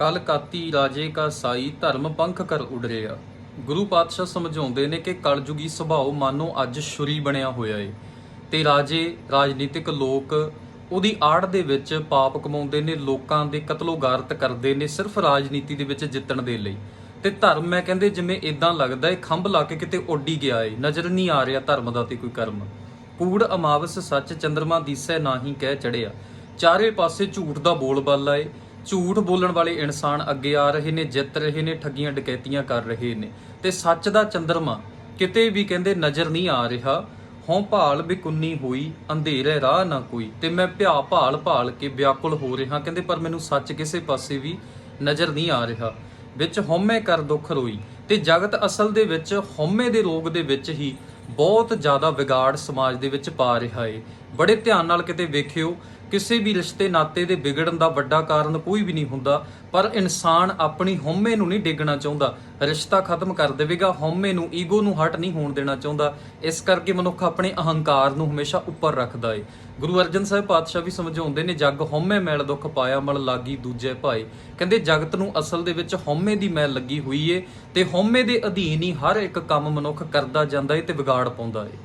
ਕਲ ਕਾਤੀ ਰਾਜੇ ਕਾ ਸਾਈ ਧਰਮ ਪੰਖ ਕਰ ਉਡਰਿਆ। ਗੁਰੂ ਪਾਤਸ਼ਾਹ ਸਮਝਾਉਂਦੇ ਨੇ ਕਿ ਕਲਯੁਗੀ ਸੁਭਾਅ ਮਾਨੋ ਅੱਜ ਛੁਰੀ ਬਣਿਆ ਹੋਇਆ ਏ। ਤੇ ਰਾਜੇ, ਰਾਜਨੀਤਿਕ ਲੋਕ ਉਹਦੀ ਆੜ ਦੇ ਵਿੱਚ ਪਾਪ ਕਮਾਉਂਦੇ ਨੇ, ਲੋਕਾਂ ਦੇ ਕਤਲੋਗਾਰਤ ਕਰਦੇ ਨੇ, ਸਿਰਫ ਰਾਜਨੀਤੀ ਦੇ ਵਿੱਚ ਜਿੱਤਣ ਦੇ ਲਈ। ਤੇ ਧਰਮ ਮੈਂ ਕਹਿੰਦੇ ਜਿਵੇਂ ਇਦਾਂ ਲੱਗਦਾ ਏ, ਖੰਭ ਲਾ ਕੇ ਕਿਤੇ ਉੱਡੀ ਗਿਆ ਏ, ਨਜ਼ਰ ਨਹੀਂ ਆ ਰਿਹਾ ਧਰਮ ਦਾ ਤੇ ਕੋਈ ਕਰਮ। ਕੂੜ, ਅਮਾਵਸ, ਸੱਚ, ਚੰਦਰਮਾ ਦੀਸੈ ਨਾਹੀ ਕਹਿ ਚੜਿਆ। ਚਾਰੇ ਪਾਸੇ ਝੂਠ ਦਾ ਬੋਲਬਾਲਾ ਏ। ਝੂਠ ਬੋਲਣ ਵਾਲੇ ਇਨਸਾਨ ਅੱਗੇ ਆ ਰਹੇ ਨੇ, ਜਿੱਤ ਰਹੇ ਨੇ, ਠੱਗੀਆਂ, ਡਕੈਤੀਆਂ ਕਰ ਰਹੇ ਨੇ। ਤੇ ਸੱਚ ਦਾ ਚੰਦਰਮਾ ਕਿਤੇ ਵੀ ਕਹਿੰਦੇ ਨਜ਼ਰ ਨਹੀਂ ਆ ਰਿਹਾ। ਹਉ ਭਾਲ ਬਿਕੁੰਨੀ ਹੋਈ, ਅੰਧੇਰੇ ਰਾਹ ਨਾ ਕੋਈ। ਤੇ ਮੈਂ ਭਿਆ ਭਾਲ ਭਾਲ ਕੇ ਵਿਆਕੁਲ ਹੋ ਰਿਹਾ ਕਹਿੰਦੇ, ਪਰ ਮੈਨੂੰ ਸੱਚ ਕਿਸੇ ਪਾਸੇ ਵੀ ਨਜ਼ਰ ਨਹੀਂ ਆ ਰਿਹਾ। ਵਿੱਚ ਹਉਮੈ ਕਰ ਦੁੱਖ ਰੋਈ। ਤੇ ਜਗਤ ਅਸਲ ਦੇ ਵਿੱਚ ਹਉਮੈ ਦੇ ਰੋਗ ਦੇ ਵਿੱਚ ਹੀ ਬਹੁਤ ਜ਼ਿਆਦਾ ਵਿਗਾੜ ਸਮਾਜ ਦੇ ਵਿੱਚ ਪਾ ਰਿਹਾ ਏ। ਬੜੇ ਧਿਆਨ ਨਾਲ ਕਿਤੇ ਵੇਖਿਓ, ਕਿਸੇ ਵੀ ਰਿਸ਼ਤੇ ਨਾਤੇ ਦੇ ਵਿਗੜਨ ਦਾ ਵੱਡਾ ਕਾਰਨ ਕੋਈ ਵੀ ਨਹੀਂ ਹੁੰਦਾ, ਪਰ ਇਨਸਾਨ ਆਪਣੀ ਹਉਮੈ ਨੂੰ ਨਹੀਂ ਡੇਗਣਾ ਚਾਹੁੰਦਾ। ਰਿਸ਼ਤਾ ਖਤਮ ਕਰ ਦੇਵੇਗਾ, ਹਉਮੈ ਨੂੰ ਈਗੋ ਨੂੰ ਹਟ ਨਹੀਂ ਹੋਣ ਦੇਣਾ ਚਾਹੁੰਦਾ। ਇਸ ਕਰਕੇ ਮਨੁੱਖ ਆਪਣੇ ਅਹੰਕਾਰ ਨੂੰ ਹਮੇਸ਼ਾ ਉੱਪਰ ਰੱਖਦਾ ਏ। ਗੁਰੂ ਅਰਜਨ ਸਾਹਿਬ ਪਾਤਸ਼ਾਹ ਵੀ ਸਮਝਾਉਂਦੇ ਨੇ, ਜੱਗ ਹਉਮੈ ਮੈਲ ਦੁੱਖ ਪਾਇਆ, ਮਲ ਲਾਗੀ ਦੂਜੇ ਭਾਏ। ਕਹਿੰਦੇ, ਜਗਤ ਨੂੰ ਅਸਲ ਦੇ ਵਿੱਚ ਹਉਮੈ ਦੀ ਮੈਲ ਲੱਗੀ ਹੋਈ ਏ ਤੇ ਹਉਮੈ ਦੇ ਅਧੀਨ ਹੀ ਹਰ ਇੱਕ ਕੰਮ ਮਨੁੱਖ ਕਰਦਾ ਜਾਂਦਾ ਏ ਤੇ ਵਿਗਾੜ ਪਾਉਂਦਾ ਏ।